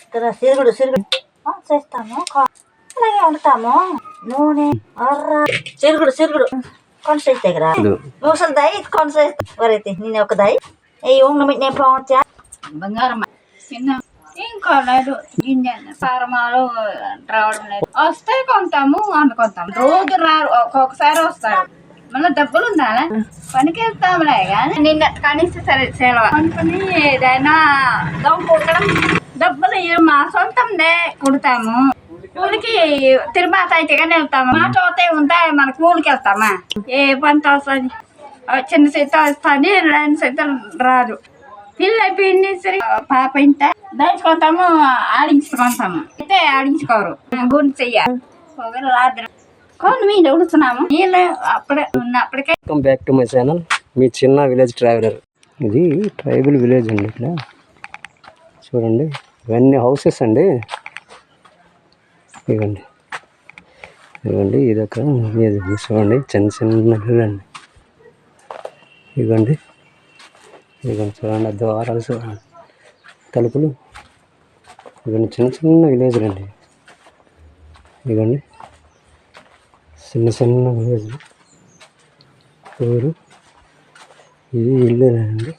ఇక్కడ సిరుగుడు సిరుగుడు ఆ, చేస్తాము కా- అలాగే వండుతాము. నూనె అర్ర. సిరుగుడు సిరుగుడు. కొనసైతే దగ్గర ముసలి దాయి కొనసైతే వరైతే నేను ఒక దాయి. ఏ ఉంగ నేను పోవచ్చా బంగారం చిన్న ఇంకా లేదు. సారమాలు రావడం లేదు. వస్తే కొంటాము వండుకుంటాము. రోజు రారు ఒక్కొక్కసారి వస్తారు. మళ్ళీ డబ్బులు ఉండాలా? పనికి వెళ్తాములే కానీ నిన్న కనీసం సరే సెలవు అనుకుని ఏదైనా దమ్ కుట్టడం డబ్బులు మా సొంతందే కుడతాము. కూలికి తిరుమల అయితే కానీ వెళ్తాము. మా చోతే ఉంటాయి మన కూలికి వెళ్తామా? ఏ పని వస్తుంది చిన్న సీతం వస్తుంది రెండు సీతం రాదు. పిల్ల అయిపోయింది సరే పాప ఇంట. దాచుకుంటాము ఆడించుకుంటాము. అయితే ఆడించుకోరు. గుండి చెయ్యాలి ఒకరు రాత్రి కొన్ని మీద ఉడుతున్నాము. నీళ్ళు అప్పుడే ఉన్నప్పటికే. Welcome back to my channel మీ చిన్న విలేజ్ ట్రావెలర్ ఇది ట్రైబల్ విలేజ్ అండి ఇక్కడ. చూడండి. ఇవన్నీ హౌసెస్ అండి. ఇవ్వండి. ఇవ్వండి ఇదొక విలేజ్ చూడండి చిన్న చిన్న ఇల్లు అండి. ఇవ్వండి. ఇవ్వండి చూడండి ద్వారాలు చూడండి. తలుపులు. ఇవన్నీ చిన్న చిన్న విలేజ్లు అండి. ఇవ్వండి. చిన్న చిన్న విలేజ్ ఊరు. ఇది ఇల్లు అండి.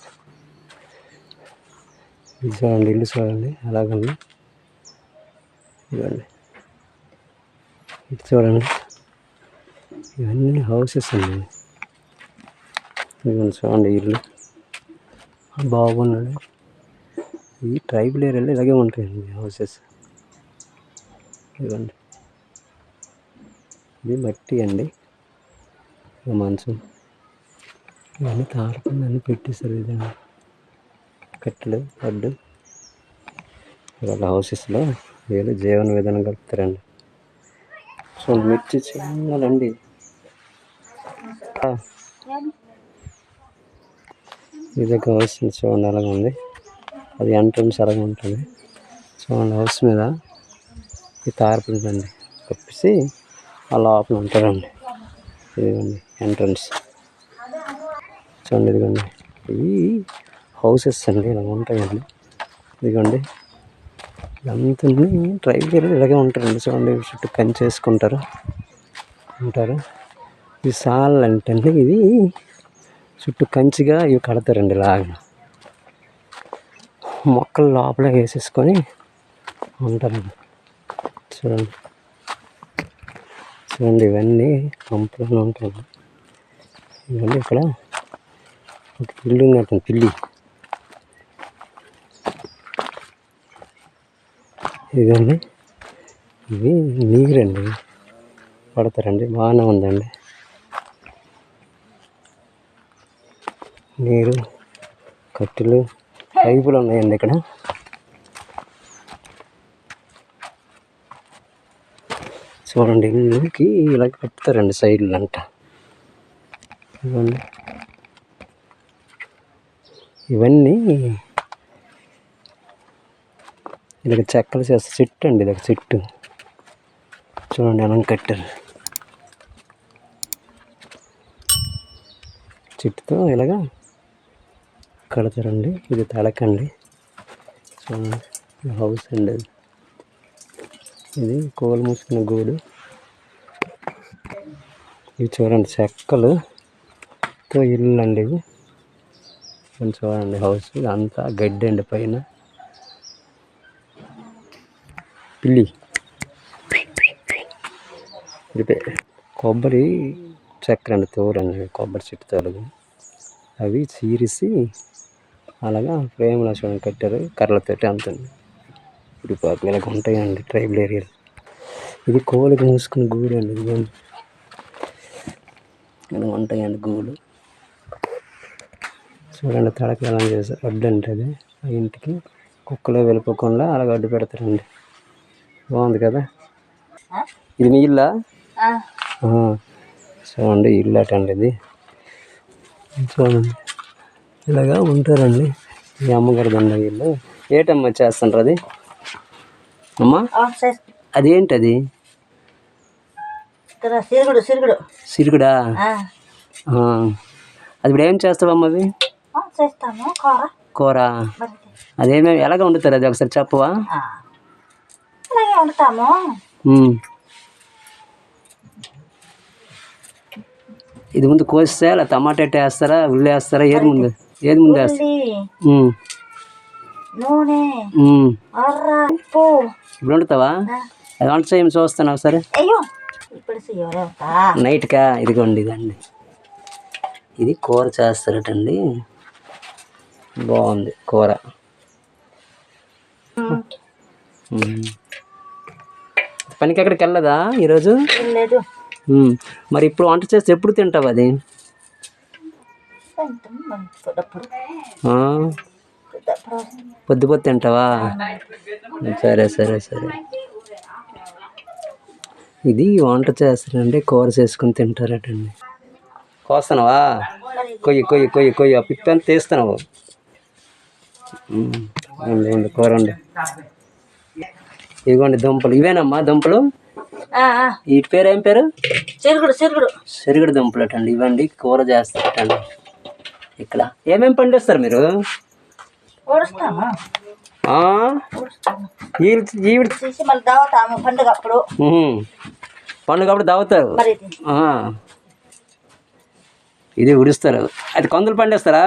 ఇది చూడండి ఇల్లు చూడండి అలాగండి ఇవ్వండి ఇటు చూడండి. ఇవన్నీ హౌసెస్ అండి. ఇవన్నీ చూడండి ఇల్లు. బాగున్నాడు ఈ ట్రైబల్ ఏరియాలో ఇలాగే ఉంటాయండి హౌసెస్. ఇవ్వండి ఇది మట్టి అండి. మంచం ఇవన్నీ తారకుండా అన్నీ పెట్టేశారు ఇదండి. కట్టెలు అడ్డు వాళ్ళ హౌసెస్లో వీళ్ళు జీవన విధానం కలుపుతారండి. సో మిర్చి చిన్నదండి. ఇది ఒక హౌస్ చూడండి అలాగ ఉంది. అది ఎంట్రన్స్ అలాగ ఉంటుంది. చూడండి హౌస్ మీద ఈ తారపుందండి కప్పేసి ఆ లోపల ఉంటారండి. ఇదిగోండి ఎంట్రన్స్. చూడండి ఇదిగోండి. ఇవి హౌసెస్ అండి ఇలా ఉంటాయండి. ఇదిగోండి. ఇదంతా ట్రైబల్ ఏరియా ఇలాగే ఉంటారండి. చూడండి చుట్టూ కంచి వేసుకుంటారు ఉంటారు. ఇది సాల్ అంటే ఇది చుట్టూ కంచిగా ఇవి కడతారండి ఇలాగా. మొక్కలు లోపల వేసేసుకొని ఉంటారండి. చూడండి. చూడండి ఇవన్నీ కంపులో ఉంటాయి ఇవన్నీ ఇక్కడ ఒక బిల్డింగ్ ఉన్నట్టు పిల్లి. ఇదండి. ఇవి నీరండి. పడతారండి. బాగానే ఉందండి. నీరు కట్టెలు పైపులు ఉన్నాయండి ఇక్కడ. చూడండి ఇల్లుకి ఇలా కట్టుతారండి సైడ్లు అంట ఇవ్వండి. ఇవన్నీ ఇది ఒక చెక్కలు చేస్తే చెట్టు అండి ఇది ఒక చెట్టు. చూడండి అలా కట్టారు. చెట్టుతో ఇలాగా కడతారండి. ఇది తలకండి. చూడండి హౌస్ అండి అది. ఇది కోలు మూసుకున్న గూడు. ఇవి చూడండి చెక్కలుతో ఇల్లు అండి ఇవి. ఇది చూడండి హౌస్. అంతా గడ్డి అండి పైన. పిల్లి. ఇది కొబ్బరి చక్కెర అండి కొబ్బరి చెట్టు తోలు అవి చీరిసి అలాగా ఫ్రేమ్లో చూడండి కట్టారు. కర్రలతోటి అంతుంది. ఇప్పుడు ఇలాగ ఉంటాయండి ట్రైబల్ ఏరియాలో. ఇది కోళ్ళకి మూసుకున్న గూడు అండి ఇదిగోండి. ఇలా ఉంటాయండి గూడు. చూడండి తడకలం ఎలా అడ్డు అంటే అది ఆ ఇంటికి కుక్కలో వెళ్ళిపోకుండా అలాగ అడ్డు పెడతారండి. బాగుంది కదా? ఇది మీ ఇల్లా? చూడండి ఇల్లు అటండి ఇది. చూడండి. ఇలాగా ఉంటారండి ఈ అమ్మగారి దండ ఇల్లు. ఏటమ్మా చేస్తుంటారు అది? అమ్మా? అది సిరుగుడు సిరుగుడు. సిరుగుడా. అది ఇప్పుడు ఏం చేస్తావమ్మా అవి చేస్తాము కూర. అదేమేమి ఎలాగ వండుతారు అది ఒకసారి చెప్పవా? ఆ, వండుతాము. ఇది ముందు కోస్తే అలా టమాటా వేస్తారా ఉల్లి వేస్తారా ఏది ముందు ఏది ముందు వేస్తారు నూనె. ఉప్పు. ఇప్పుడు వండుతావా? అది వంట చేయమని చూస్తాను ఒకసారి. నైట్కా? ఇదిగోండి ఇదండి ఇది కూర చేస్తారటండి. బాగుంది కూర. పనికి ఎక్కడికి వెళ్ళదా ఈరోజు? లేదు. మరి ఇప్పుడు వంట చేస్తే ఎప్పుడు తింటావు అది? పొద్దు పొద్దు తింటావా? సరే సరే సరే. ఇది వంట చేస్తారండి కూర చేసుకుని తింటారటండి. కోస్తున్నావా? కొయ్యి కొయ్యి కొయ్యి కొయ్యి ఆ పిప్పి అంతా తీస్తున్నావు. ఉమ్, ఉంది, ఉంది, కూర ఉంది ఇదిగోండి దుంపలు. ఇవేనమ్మా దుంపలు. వీటి పేరు ఏం పేరు? చిరుగుడు చిరుగుడు సిరిగడి దుంపలు అటండి ఇవ్వండి కూర చేస్తారటండి ఇక్కడ ఏమేమి పండిస్తారు మీరు? పండుగ అప్పుడు దావుతారు. ఇది ఉడుస్తారు. అది కందులు పండిస్తారా?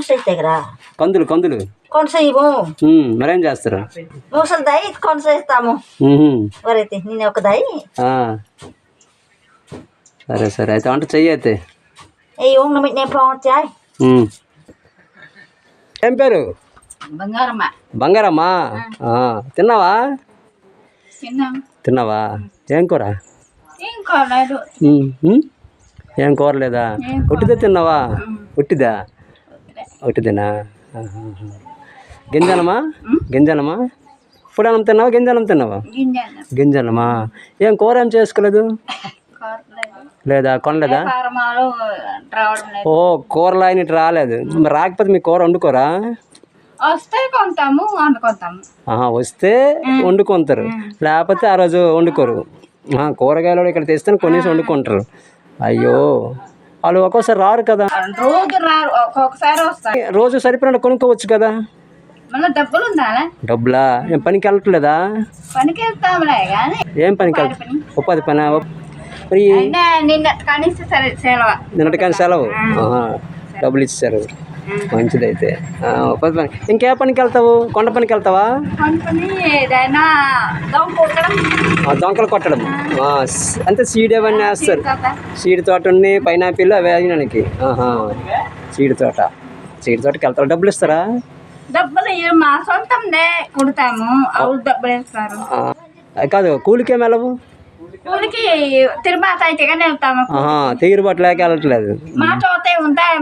దగ్గర కందులు కందులు. ఉమ్, మరేం చేస్తారు? ముసలి దాయి కొంచెం ఇస్తాము ఉహుం. వరైతే నేను ఒక దాయి. ఆ. సరే సరే. అయితే వంట చెయ్యి అయితే. ఏ ఉంగ నేను పోవచ్చాయ్. ఏం పేరు? బంగారమ్మ. బంగారమ్మా? ఆ, తిన్నావా? తిన్నాం. తిన్నావా? ఏం కూర. ఏం కూర లేదా. ఉట్టిదే తిన్నావా? ఉట్టిదా? ఉట్టిదేనా ఆహాహా. గింజనమా గింజనమా ఇప్పుడు అన్నం తిన్నావా? గింజనం తిన్నావా? గింజలు గింజనమా ఏం కూర ఏం చేసుకోలేదు? లేదా? కొనలేదా? ఓ కూరలు ఆయన ఇటు రాలేదు రాకపోతే మీ కూర వండుకోరా? వస్తే కొంటాము వండుకుంటాము. ఆహా, వస్తే వండుకుంటారు. లేకపోతే ఆ రోజు వండుకోరు. కూరగాయలు కూడా ఇక్కడ తెస్తే కొనేసి వండుకుంటారు. అయ్యో. వాళ్ళు ఒక్కోసారి రారు కదా. రోజు రారు ఒక్కొక్కసారి వస్తారు. రోజు సరిపడిన కొనుక్కోవచ్చు కదా. డబ్బులు ఏం పనికి వెళ్ళట్లేదా? పనికి కానీ ఏం పనికి వెళ్తా ఉపాధి పని. మరి నిన్న సరే సెలవు. నిన్నటికని సెలవు? ఆహా, డబ్బులు ఇచ్చారు మంచిదైతే. ఉపాధి పని ఇంకే పనికి వెళ్తావు? కొండ పనికి వెళ్తావా? దొంకలు కొట్టడం. అంటే సీడ్ అవన్నీ వేస్తారు. సీడ్ తోట. ఉంది పైనాపిల్ అవి ఆహా. సీడ్ తోట. సీడ్ తోటకి వెళ్తారు డబ్బులు ఇస్తారా? డబ్బులు మా సొంతందే కుడతాము. డబ్బులు ఇస్తారు కాదు కూలికి ఏమి వెళ్ళవు? తిరుపతి వెళ్తాము? తీరుబాటు లేక వెళ్ళట్లేదు. మా తోటే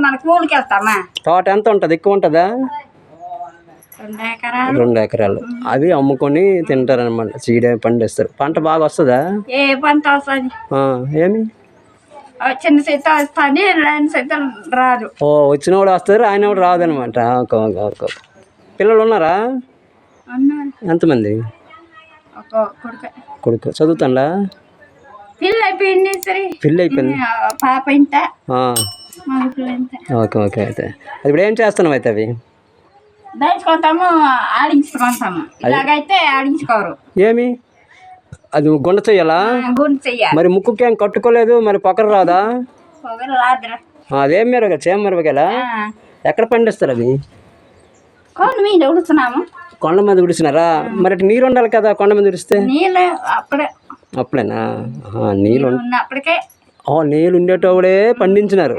మన వెళ్తామా? తోట ఎంత ఉంటుంది? ఎక్కువ ఉంటుందా? రెండు ఎకరాలు. అవి అమ్ముకొని తింటారనమాట సీడ్ పండిస్తారు. పంట బాగా వస్తుందా? ఏ పంట వస్తుంది? ఏమి? చిన్న సీత సీత రాదు. ఓ వచ్చిన కూడా వస్తారు ఆయన కూడా ఓకే ఓకే ఓకే. పిల్లలు ఉన్నారా? ఎంతమంది? కొడుకు. చదువుతాండా? పిల్ల అయిపోయింది సరే. పెళ్ళి అయిపోయింది. పాప ఇంత ఓకే ఓకే అయితే. అది ఇప్పుడు ఏం చేస్తున్నావు అయితే అవి? దంచుకుంటాము ఆడించుకుంటాము ఇలాగైతే ఆడించుకోరు. ఏమి? అది గుండ చెయ్యాలా? మరి ముక్కుకి ఏం కట్టుకోలేదు? మరి పక్కన రాదా? అదేం మిరగ చేమ మిరపకాయలా? ఎక్కడ పండిస్తారు అవి? కొండ మీద ఉడుతున్నాము. కొండ మీద ఉడిసినారా మరి నీరు ఉండాలి కదా కొండ మీద ఉడిస్తే? నీళ్ళు అప్పుడే అప్పుడేనా? నీళ్ళు ఉన్నప్పటికే ఓ నీళ్ళు ఉండేటోడే పండించినారు.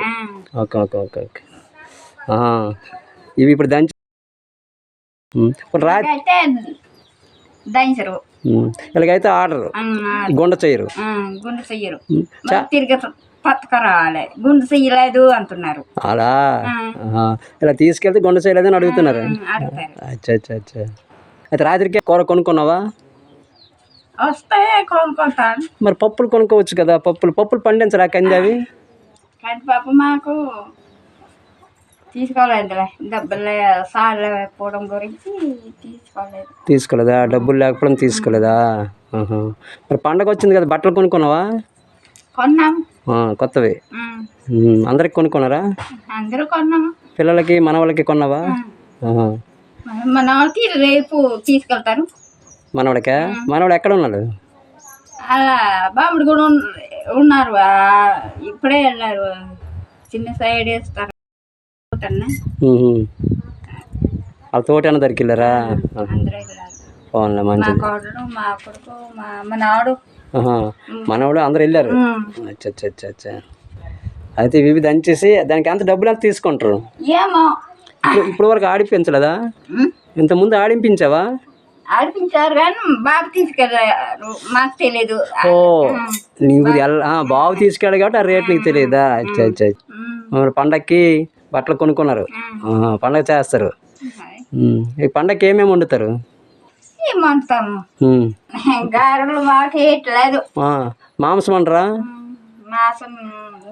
Okay okay okay okay. ఇవి ఇప్పుడు దంచి దంచరు. ఇలాగైతే ఆర్డర్ గుండ చేయరు. ఆ, గుండు చెయ్యరు తిరిగి గుండు చెయ్యలేదు అంటున్నారు. అలా ఇలా తీసుకెళ్తే గుండ చేయలేదని అడుగుతున్నారు. అచ్చా అచ్చా అచ్చా. అయితే రాత్రికి కూర కొనుక్కున్నావా? వస్తే కొనుక్కుంటాను. మరి పప్పులు కొనుక్కోవచ్చు కదా పప్పులు. పప్పులు పండించరా కంది అవి? పాప మాకు తీసుకోలేదులే. డబ్బులు పోవడం గురించి తీసుకోలేదు. తీసుకోలేదా? డబ్బులు లేకపోవడం తీసుకోలేదా. మరి పండగ వచ్చింది కదా బట్టలు కొనుక్కున్నావా? కొన్నాము ఆ, కొత్తవి. అందరికి కొనుక్కున్నారా? అందరూ కొన్నాము పిల్లలకి మనవలకి కొన్నావా? ఆహా. మన వాళ్ళకి రేపు తీసుకెళ్తారు. మనవడికా? మనవాడు ఎక్కడ ఉన్నాడు బాబుడు కూడా ఉన్- ఉన్నారు. ఇప్పుడే వెళ్ళారు. చిన్న సైడ్ వేస్తారు. వాళ్ళ తోటి అన్న అందరూ వెళ్ళారు. పోన్లే మా కొడుకు మా మా నాడు. ఆహా. మనవాడు అందరు వెళ్ళారు. అచ్చా అచ్చా అచ్చా అచ్చా అయితే ఇవి దంచేసి దానికి ఎంత డబ్బులు ఎంత తీసుకుంటారు? ఏమో. ఇప్పుడు వరకు ఆడిపించలేదా. ఇంతకుముందు ఆడింపించావా? ఆడిపించారు కానీ బాబు తీసుకెళ్ళారు. మాకు తెలీదు. ఓ ఎల్- బావు తీసుకెళ్ళాడు కాబట్టి ఆ రేట్ నీకు తెలియదా అచ్చా అచ్చా. మరి పండక్కి బట్టలు కొనుక్కున్నారు. పండగ చేస్తారు. ఈ పండగకి ఏమేమి వండుతారు? ఏమంటాము? ఉమ్. గారెలు మాకు ఇట్లేదు మాంసం వండరా? మాసం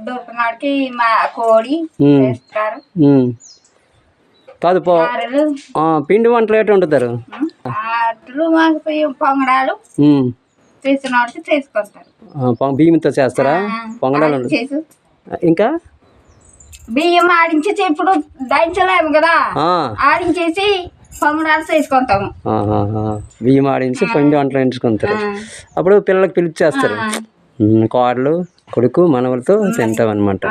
దొరికినాడికి మా కోడి. చేస్తారు. కాదు పో. పిండి వంటలు ఏటి వండుతారు? పొంగడాలు బియ్యంతో చేస్తారా? పొంగడాలు ఇంకా? బియ్యం ఆడించి ఇప్పుడు దంచలేము కదా. ఆడించేసి పొంగడాలు చేసుకుంటాము. బియ్యం ఆడించి పిండి వంటలు ఎంచుకుంటారు. అప్పుడు పిల్లలకి పిలిచేస్తారు ఉమ్, కోడలు కొడుకు మనవలతో తింటాం అనమాట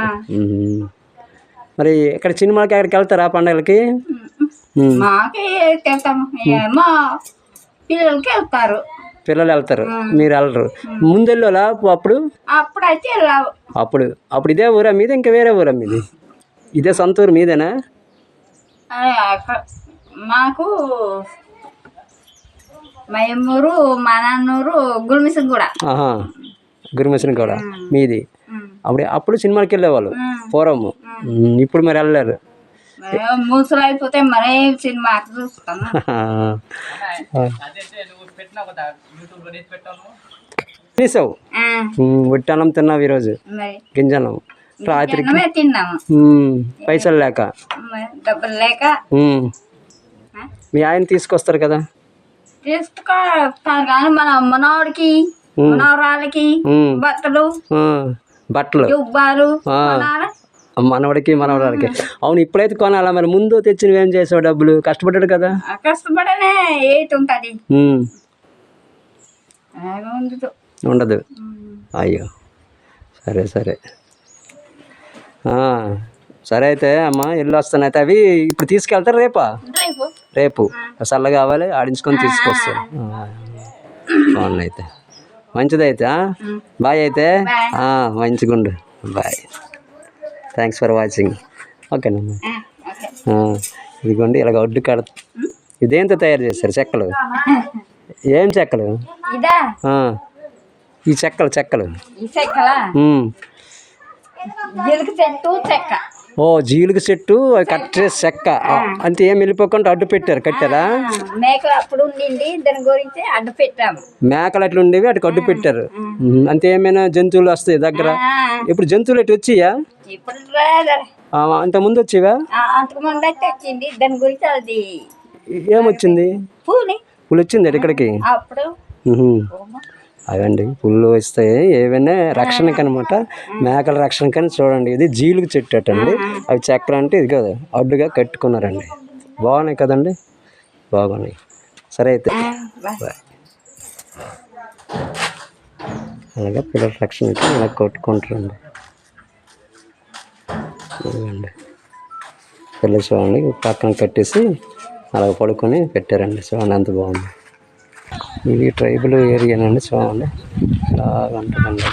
మరి ఇక్కడ సినిమాకి ఎక్కడికి వెళ్తారా పండగలకి? మాకే వెళ్తాము. ఏమో పిల్లలకి వెళ్తారు. పిల్లలు వెళ్తారు. మీరు వెళ్ళరు. ముందు వెళ్ళాలా అప్పుడు? వెళ్ళావు అప్పుడు. అప్పుడు ఇదే ఊరా మీద? ఇంకా వేరే ఊరా మీది? ఇదే సొంత ఊరు మీదేనా? మాకు మయమ్మూరు మా నాన్నూరు గుల్మిసం కూడా గురుమసిన కూడా మీది. అప్పుడు అప్పుడు సినిమాకి వెళ్ళేవాళ్ళు. పూర్వము ఇప్పుడు మరి వెళ్ళలేరు. మూసులు అయిపోతే మరే సినిమా తిన్నావు ఈరోజు? గింజనం రాత్రికి. పైసలు లేక? డబ్బులు లేక? మీ ఆయన తీసుకొస్తారు కదా? తీసుకొస్తారు కానీ మన మనవాడికి మనవరాలకి బట్టలు బట్టలు. మనవడికి మనవరాలకి. అవును ఇప్పుడైతే కొనాలా? మరి ముందు తెచ్చి నువ్వేం చేసావు డబ్బులు? కష్టపడ్డాడు కదా? కష్టపడనే ఉంటుంది. ఉండదు. అయ్యో. సరే సరే. సరే అయితే అమ్మ ఇల్లు వస్తాను అయితే అవి ఇప్పుడు తీసుకెళ్తారు రేపా? రేపు. చల్ల కావాలి ఆడించుకొని తీసుకొస్తారు అయితే మంచిదైతే? బాయ్ అయితే? మంచిగుండు. బాయ్. థ్యాంక్స్ ఫర్ వాచింగ్ ఓకేనమ్మా ఇదిగోండి ఇలాగ ఒడ్డు కడ ఇదేంతో తయారు చేస్తారు చెక్కలు? ఏం చెక్కలు? ఈ చెక్కలు చెక్కలు. చెక్క. ఓ జీలుగు చెట్టు అవి కట్ చేసి చెక్క. అంతే ఏం వెళ్ళిపోకుండా అడ్డు పెట్టారు కట్టారా? మేకలు అప్పుడు ఉండింది దాని గురించి అడ్డు పెట్టాము. మేకలు అట్లా ఉండేవి అటు అడ్డు పెట్టారు. అంతే ఏమైనా జంతువులు వస్తాయి దగ్గర? ఇప్పుడు జంతువులు ఎటు వచ్చియా? ఇప్పుడు. ఆ, అంత ముందు వచ్చేవా? ఆ, అంతకుముందు అయితే వచ్చింది దాని గురించి అది. ఏమొచ్చింది? పులు వచ్చింది ఇక్కడికి? అప్పుడు. అవండి పుల్లు వస్తాయి ఏవైనా రక్షణకి అనమాట మేకల రక్షణకని చూడండి. ఇది జీలుగు చెట్టు అటండి అవి చక్ర అంటే ఇది కదా. అడ్డుగా కట్టుకున్నారండి. బాగున్నాయి కదండి? బాగున్నాయి. సరే అయితే. అలాగే పిల్లల రక్షణకి ఇలా కొట్టుకుంటారండి. పిల్లలు చూడండి. పక్కన కట్టేసి అలా పడుకొని పెట్టారండి. చూడండి ఎంత బాగుంది. ఇది ట్రైబల్ ఏరియానండి చూడండి. ఇలా ఉంటుందండి